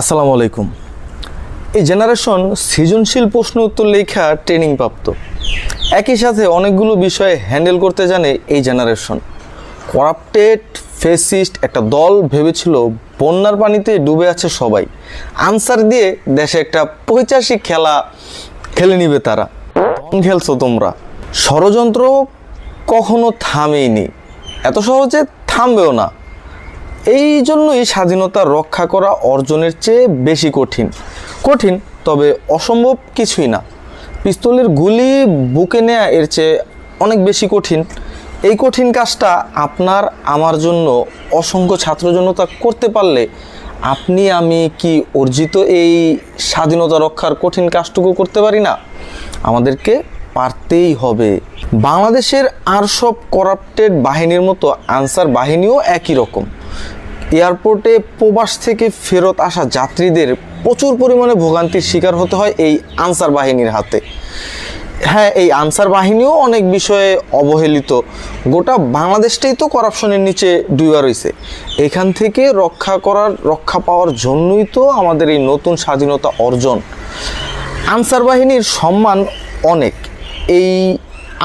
আসসালামু আলাইকুম। এই জেনারেশন সৃজনশীল প্রশ্ন উত্তর লেখা ট্রেনিং প্রাপ্ত একই সাথে অনেকগুলো বিষয়ে হ্যান্ডেল করতে জানে এই জেনারেশন। করাপ্টেড ফেসিস্ট একটা দল ভেবেছিল, বন্যার পানিতে ডুবে আছে সবাই। আনসার দিয়ে দেশে একটা পৈচাসিক খেলা খেলে নিবে তারা। খেলছো তোমরা। ষড়যন্ত্র কখনো থামেইনি। এত সহজে থামবেও না। এই জন্যই স্বাধীনতা রক্ষা করা অর্জনের চেয়ে বেশি কঠিন। কঠিন, তবে অসম্ভব কিছুই না। পিস্তলের গুলি বুকে নেয়া এর চেয়ে অনেক বেশি কঠিন। এই কঠিন কাজটা আপনার, আমার জন্য অসংখ্য ছাত্র জনতা করতে পারলে আপনি, আমি কি অর্জিত এই স্বাধীনতা রক্ষার কঠিন কাজটুকু করতে পারি না? আমাদেরকে পারতেই হবে। বাংলাদেশের আর সব করাপ্টেড বাহিনীর মতো আনসার বাহিনীও একই রকম। এয়ারপোর্টে প্রবাস থেকে ফেরত আসা যাত্রীদের প্রচুর পরিমাণে ভোগান্তির শিকার হতে হয় এই আনসার বাহিনীর হাতে। হ্যাঁ এই আনসার বাহিনীও অনেক বিষয়ে অবহেলিত। গোটা বাংলাদেশটাই তো করাপশনের নিচে ডুবা রয়েছে এখান থেকে রক্ষা করার, রক্ষা পাওয়ার জন্যই তো আমাদের এই নতুন স্বাধীনতা অর্জন। আনসার বাহিনীর সম্মান অনেক। এই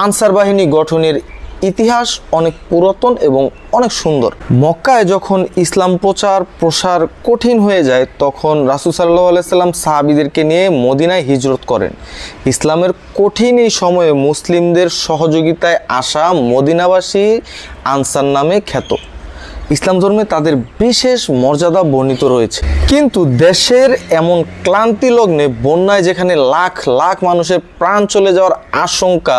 আনসার বাহিনী গঠনের ইতিহাস অনেক পুরাতন এবং অনেক সুন্দর। মক্কায় যখন ইসলাম প্রচার প্রসার কঠিন হয়ে যায়, তখন রাসুল সাল্লাহ আলাইসাল্লাম সাহাবিদেরকে নিয়ে মদিনায় হিজরত করেন। ইসলামের কঠিন এই সময়ে মুসলিমদের সহযোগিতায় আসা মদিনাবাসী আনসার নামে খ্যাত। ইসলাম ধর্মে তাদের বিশেষ মর্যাদা বর্ণিত রয়েছে। কিন্তু দেশের এমন ক্লান্তি লগ্নে, বন্যায় যেখানে লাখ লাখ মানুষের প্রাণ চলে যাওয়ার আশঙ্কা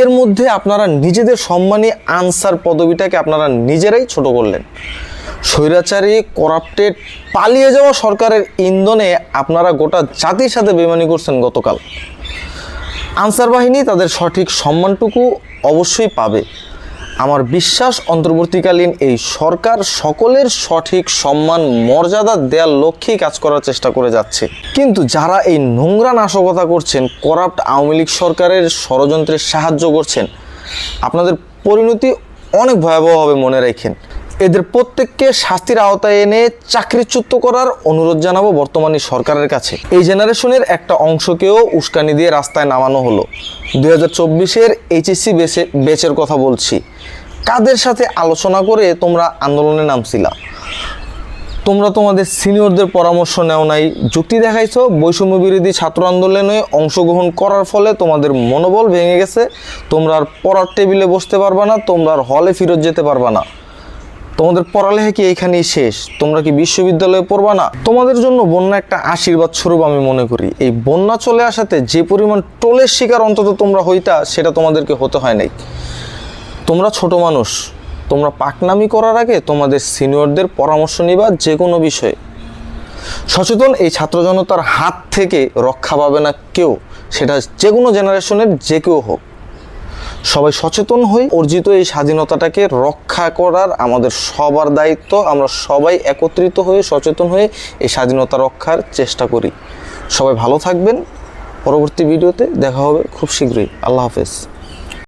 এর মধ্যে আপনারা নিজেদের সম্মানী আনসার পদবিটাকে আপনারা নিজেরাই ছোট করলেন। স্বৈরাচারী করাপ্টেড পালিয়ে যাওয়া সরকারের ইন্ধনে আপনারা গোটা জাতির সাথে বেমানি করছেন গতকাল। আনসার বাহিনী তাদের সঠিক সম্মানটুকু অবশ্যই পাবে। আমার বিশ্বাস, অন্তর্বর্তীকালীন এই সরকার সকলের সঠিক সম্মান, মর্যাদা দেওয়ার লক্ষ্যেই কাজ করার চেষ্টা করে যাচ্ছে। কিন্তু যারা এই নোংরা নাশকতা করছেন, করাপ্ট আওয়ামী লীগ সরকারের ষড়যন্ত্রের সাহায্য করছেন, আপনাদের পরিণতি অনেক ভয়াবহভাবে মনে রাখেন। এদের প্রত্যেককে শাস্তির আওতায় এনে চাকরিচ্যুত করার অনুরোধ জানাব বর্তমানে সরকারের কাছে। এই জেনারেশনের একটা অংশকেও উস্কানি দিয়ে রাস্তায় নামানো হলো। দুই হাজার চব্বিশের এইচএসসি বেচে বেচের কথা বলছি। কাদের সাথে আলোচনা করে তোমরা আন্দোলনে নামছিলা? তোমরা তোমাদের সিনিয়রদের পরামর্শ নেও নাই, যুক্তি দেখাইছ, বৈষম্য বিরোধী ছাত্র আন্দোলনে অংশগ্রহণ করার ফলে তোমাদের মনোবল ভেঙে গেছে, তোমরা আর পড়ার টেবিলে বসতে পারবা না, তোমরা আর হলে ফেরত যেতে পারবা না। তোমাদের পড়ালেখা কি এখানেই শেষ? তোমরা কি বিশ্ববিদ্যালয়ে পড়বা না? তোমাদের জন্য বন্যা একটা আশীর্বাদ স্বরূপ আমি মনে করি। এই বন্যা চলে আসাতে যে পরিমাণ টোলের শিকার অন্তত তোমরা হইতা, সেটা তোমাদেরকে হতে হয় নাই। তোমরা ছোট মানুষ, তোমরা পাকনামি করার আগে তোমাদের সিনিয়রদের পরামর্শ নিবা যে কোনো বিষয়ে। সচেতন এই ছাত্র জনতার হাত থেকে রক্ষা পাবে না কেউ, সেটা যে কোনো জেনারেশনের যে কেউ হোক। সবাই সচেতন হই। অর্জিত এই স্বাধীনতাটাকে রক্ষা করার আমাদের সবার দায়িত্ব। আমরা সবাই একত্রিত হয়ে, সচেতন হয়ে এই স্বাধীনতা রক্ষার চেষ্টা করি। সবাই ভালো থাকবেন। পরবর্তী ভিডিওতে দেখা হবে খুব শীঘ্রই। আল্লাহ হাফেজ।